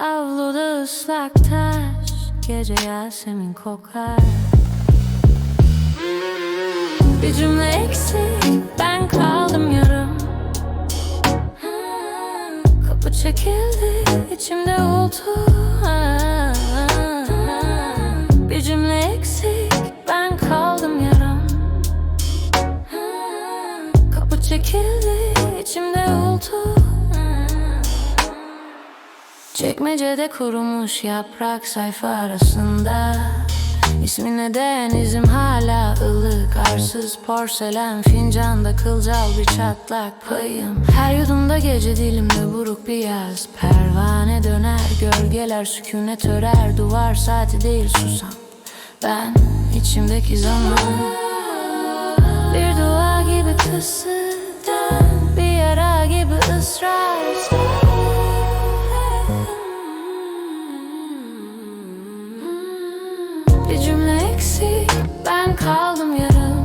Avluda ıslak taş Gece Yasemin kokar. Bir cümle eksik Ben kaldım yarım. Kapı çekildi içimde oldu. Bir cümle eksik Ben kaldım yarım. Kapı çekildi içimde oldu Çekmecede kurumuş yaprak sayfa arasında. İsmi neden izim hala ılık? Arsız porselen fincanda kılcal bir çatlak payım. Her yudumda gece dilimde buruk bir yaz. Pervane döner gölgeler sükunet örer Duvar saati değil susam. Ben içimdeki zaman. Bir dua gibi kısıdan Bir cümle eksik. Ben kaldım yarım.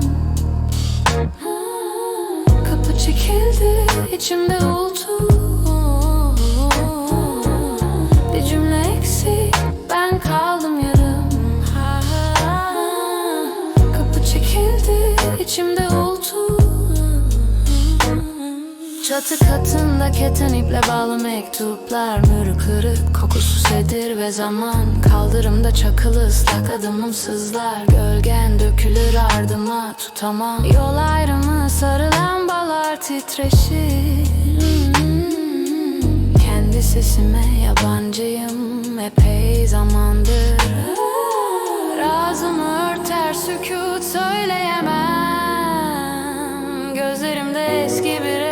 Kapı çekildi içimde oldu Bir cümle eksik. Ben kaldım yarım. Kapı çekildi içimde Çatı katında keten iple bağlı mektuplar Mürü kırık kokusu sedir ve zaman. Kaldırımda çakılı ıslak adımım sızlar. Gölgen dökülür ardıma tutamam. Yol ayrımı sarılan balar titreşir. Kendi sesime yabancıyım epey zamandır. Razımı örter sükut söyleyemem. Gözlerimde eski bir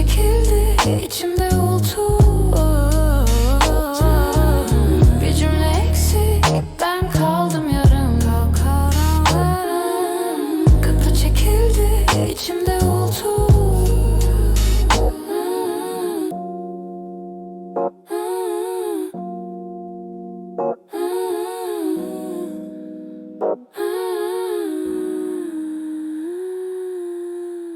çekildi içimde oldu.